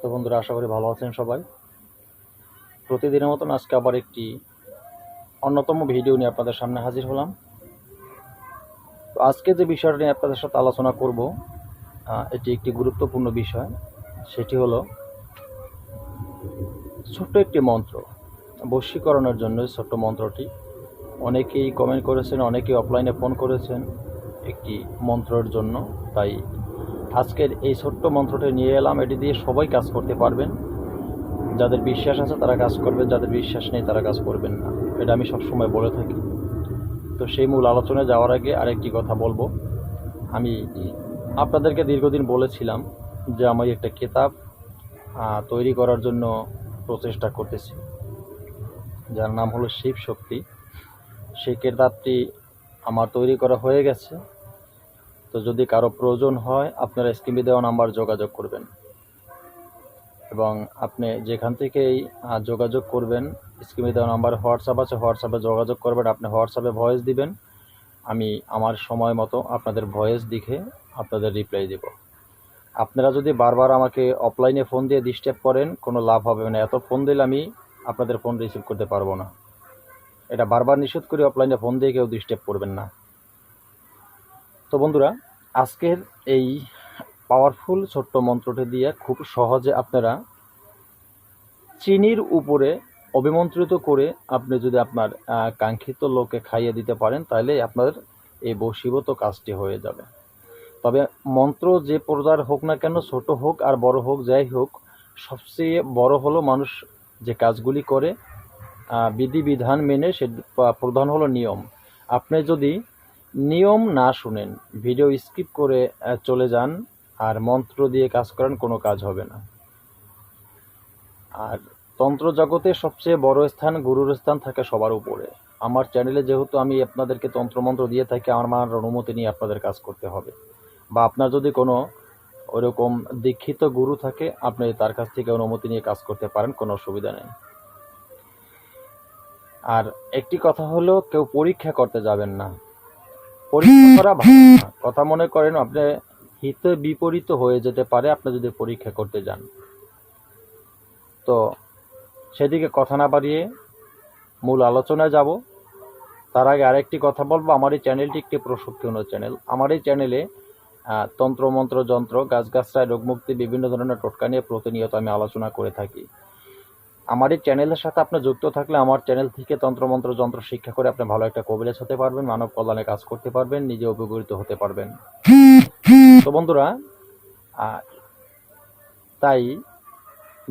তো বন্ধুরা, আশা করি ভালো আছেন সবাই। প্রতিদিনের মতন আজকে আবার একটি অন্যতম ভিডিও নিয়ে আপনাদের সামনে হাজির হলাম। তো আজকে যে বিষয়টা নিয়ে আপনাদের সাথে আলোচনা করব এটি একটি গুরুত্বপূর্ণ বিষয়। সেটি হলো, ছোট্ট একটি মন্ত্র, বশীকরণের জন্য ছোট্ট মন্ত্রটি। অনেকেই কমেন্ট করেছেন, অনেকেই অফলাইনে ফোন করেছেন একটি মন্ত্রের জন্য, তাই আজকের এই ছোট্ট মন্ত্রটি নিয়ে এলাম। এটি দিয়ে সবাই কাজ করতে পারবেন। যাদের বিশ্বাস আছে তারা কাজ করবেন, যাদের বিশ্বাস নেই তারা কাজ করবেন না। এটা আমি সবসময় বলে থাকি। তো সেই মূল আলোচনায় যাওয়ার আগে আরেকটি কথা বলব। আমি আপনাদেরকে দীর্ঘদিন বলেছিলাম যে আমি একটা কেতাব তৈরি করার জন্য প্রচেষ্টা করতেছি। যার নাম হলো শিব শক্তি। সেই কেতাবটি আমার তৈরি করা হয়ে গেছে। তো যদি কারও প্রয়োজন হয়, আপনারা স্ক্রিনে দেওয়া নাম্বার যোগাযোগ করবেন। এবং আপনি যেখান থেকেই যোগাযোগ করবেন, স্ক্রিনে দেওয়া নাম্বার হোয়াটসঅ্যাপ আছে, হোয়াটসঅ্যাপে যোগাযোগ করবেন, আপনি হোয়াটসঅ্যাপে ভয়েস দিবেন। আমি আমার সময় মতো আপনাদের ভয়েস দেখে আপনাদের রিপ্লাই দেব। আপনারা যদি বারবার আমাকে অফলাইনে ফোন দিয়ে ডিস্টার্ব করেন, কোনো লাভ হবে না। এত ফোন দিলে আমি আপনাদের ফোন রিসিভ করতে পারব না। এটা বারবার নিষেধ করে অফলাইনে ফোন দিয়ে কেউ ডিস্টার্ব করবেন না। তো বন্ধুরা, আজকের এই পাওয়ারফুল ছোট্ট মন্ত্রটি দিয়ে খুব সহজে আপনারা চিনির উপরে অভিমন্ত্রিত করে আপনি যদি আপনার কাঙ্ক্ষিত লোককে খাইয়ে দিতে পারেন, তাহলে আপনার এই বশীভূত কাজটি হয়ে যাবে। তবে মন্ত্র যে প্রজার হোক না কেন, ছোট হোক আর বড় হোক, যাই হোক, সবচেয়ে বড় হলো মানুষ যে কাজগুলি করে বিধিবিধান মেনে সে প্রধান হলো নিয়ম। আপনি যদি নিয়ম না শুনেন ভিডিও স্কিপ করে চলে যান, আর মন্ত্র দিয়ে কাজ করেন, কোনো কাজ হবে না। আর তন্ত্র জগতে সবচেয়ে বড় স্থান, গুরুর স্থান থাকে সবার উপরে। আমার চ্যানেলে যেহেতু আমি আপনাদেরকে তন্ত্রমন্ত্র দিয়ে থাকি, আমার অনুমতি নিয়ে আপনাদের কাজ করতে হবে। বা আপনার যদি কোনো ওরকম দীক্ষিত গুরু থাকে, আপনি তার কাছ থেকে অনুমতি নিয়ে কাজ করতে পারেন, কোনো অসুবিধা নেই। আর একটি কথা হলো, কেউ পরীক্ষা করতে যাবেন না। পরীক্ষা করা ভালো না। কথা মনে করেন, আপনি হিতে বিপরীত হয়ে যেতে পারে, আপনি যদি পরীক্ষা করতে যান। তো সেদিকে কথা না বাড়িয়ে মূল আলোচনায় যাব। তার আগে আরেকটি কথা বলব। আমার এই চ্যানেলটি একটি প্রশিক্ষণ চ্যানেল। আমার এই চ্যানেলে তন্ত্রমন্ত্র, যন্ত্র গাছগাছরায় রোগমুক্তি, বিভিন্ন ধরনের টোটকা নিয়ে প্রতিনিয়ত আমি আলোচনা করে থাকি। আমার এই চ্যানেলের সাথে আপনি যুক্ত থাকলে আমার চ্যানেল থেকে তন্ত্রমন্ত্র, যন্ত্র শিক্ষা করে আপনি ভালো একটা কবিরাজ হতে পারবেন, মানব কল্যাণে কাজ করতে পারবেন, নিজে উপকৃত হতে পারবেন। তো বন্ধুরা তাই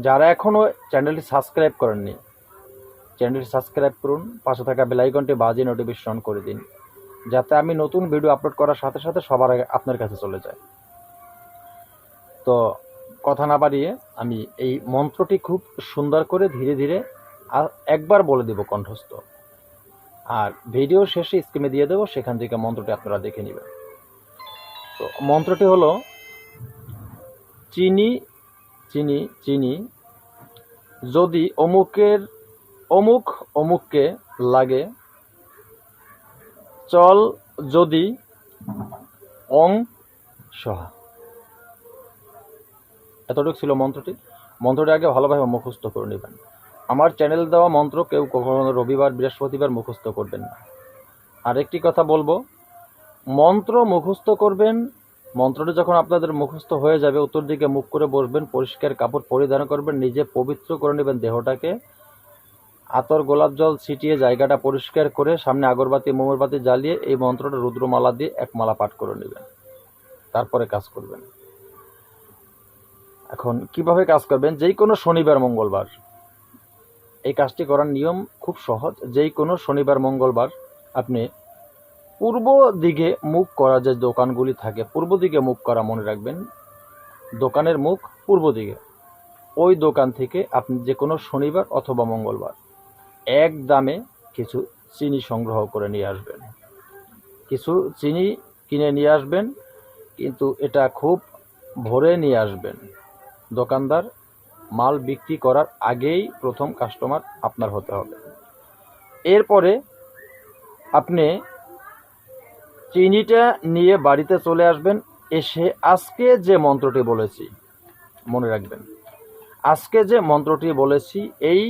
যারা এখনও চ্যানেলটি সাবস্ক্রাইব করেননি চ্যানেলটি সাবস্ক্রাইব করুন, পাশে থাকা বেলাইকনটি বাজিয়ে নোটিফিকেশন করে দিন, যাতে আমি নতুন ভিডিও আপলোড করার সাথে সাথে সবার আগে আপনার কাছে চলে যায়। তো কথা না বাড়িয়ে আমি এই মন্ত্রটি খুব সুন্দর করে ধীরে ধীরে একবার বলে দেব কণ্ঠস্থ। আর ভিডিও শেষে স্ক্রিনে দিয়ে দেবো, সেখান থেকে মন্ত্রটি আপনারা দেখে নেবেন। তো মন্ত্রটি হলো, চিনি চিনি চিনি, যদি অমুকের, অমুক অমুককে লাগে, চল যদি অং সহা। এতটুকু ছিল মন্ত্রটি। মন্ত্রটি আগে ভালোভাবে মুখস্থ করে নেবেন। আমার চ্যানেল দেওয়া মন্ত্র কেউ কখনো রবিবার, বৃহস্পতিবার মুখস্থ করবেন না। আরেকটি কথা বলব, মন্ত্র মুখস্থ করবেন, মন্ত্রটি যখন আপনাদের মুখস্থ হয়ে যাবে, উত্তর দিকে মুখ করে বসবেন, পরিষ্কার কাপড় পরিধান করবেন, নিজে পবিত্র করে নেবেন দেহটাকে, আতর গোলাপ জল ছিটিয়ে জায়গাটা পরিষ্কার করে সামনে আগরবাতি মোমরবাতি জ্বালিয়ে এই মন্ত্রটা রুদ্রমালা দিয়ে এক মালা পাঠ করে নেবেন। তারপরে কাজ করবেন। এখন কীভাবে কাজ করবেন? যেই কোনো শনিবার, মঙ্গলবার। এই কাজটি করার নিয়ম খুব সহজ। যেই কোনো শনিবার, মঙ্গলবার আপনি পূর্ব দিকে মুখ করা যে দোকানগুলি থাকে, পূর্ব দিকে মুখ করা মনে রাখবেন। দোকানের মুখ পূর্ব দিকে। ওই দোকান থেকে আপনি যে কোনো শনিবার অথবা মঙ্গলবার এক দামে কিছু চিনি সংগ্রহ করে নিয়ে আসবেন। কিছু চিনি কিনে নিয়ে আসবেন, কিন্তু এটা খুব ভরে নিয়ে আসবেন। দোকানদার মাল বিক্রি করার আগেই প্রথম কাস্টমার আপনার হতে হবে। এরপরে আপনি চিনিটা নিয়ে বাড়িতে চলে আসবেন, এসে আজকে যে মন্ত্রটি বলেছি, মনে রাখবেন, আজকে যে মন্ত্রটি বলেছি, এই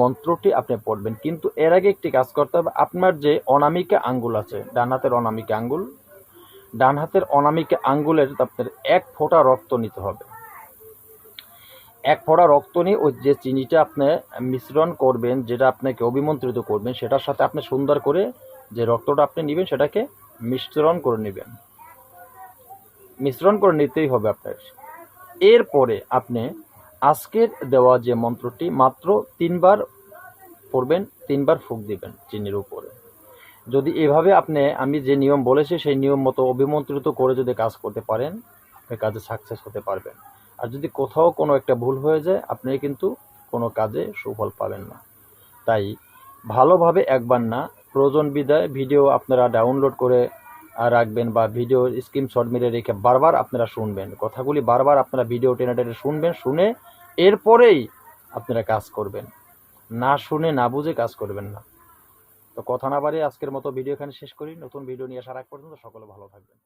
মন্ত্রটি আপনি পড়বেন। কিন্তু এর আগে একটি কাজ করতে হবে, আপনার যে অনামিকা আঙ্গুল আছে, ডান হাতের অনামিকা আঙ্গুল, ডান হাতের অনামিকা আঙ্গুলের আপনার এক ফোঁটা রক্ত নিতে হবে। এক ফোঁটা রক্ত নিয়ে ওই যে চিনিটা আপনি মিশ্রণ করবেন, যেটা আপনাকে অভিমন্ত্রিত করবেন, সেটার সাথে আপনি সুন্দর করে যে রক্তটা আপনি নেবেন, সেটাকে মিশ্রণ করে নেবেন। মিশ্রণ করে নিতেই হবে আপনার। এরপরে আপনি আজকের দেওয়া যে মন্ত্রটি মাত্র তিনবার পড়বেন, তিনবার ফুক দিবেন চিনির উপরে। যদি এভাবে আপনি, আমি যে নিয়ম বলেছি, সেই নিয়ম মতো অভিমন্ত্রিত করে যদি কাজ করতে পারেন কাজে সাকসেস হতে পারবেন। আর যদি কোথাও কোনো একটা ভুল হয়ে যায়, আপনি কিন্তু কোনো কাজে সুফল পাবেন না। তাই ভালোভাবে একবার না, প্রয়োজন বিদায় ভিডিও আপনারা ডাউনলোড করে রাখবেন বা ভিডিও স্ক্রিনশট মেরে রেখে বারবার আপনারা শুনবেন। কথাগুলি বারবার আপনারা ভিডিও টেনে টেনে শুনবেন, শুনে এরপরেই আপনারা কাজ করবেন। না শুনে না বুঝে কাজ করবেন না। তো কথা না বাড়িয়ে আজকের মতো ভিডিও এখানে শেষ করি। নতুন ভিডিও নিয়ে আসার আগ পর্যন্ত সকলে ভালো থাকবেন।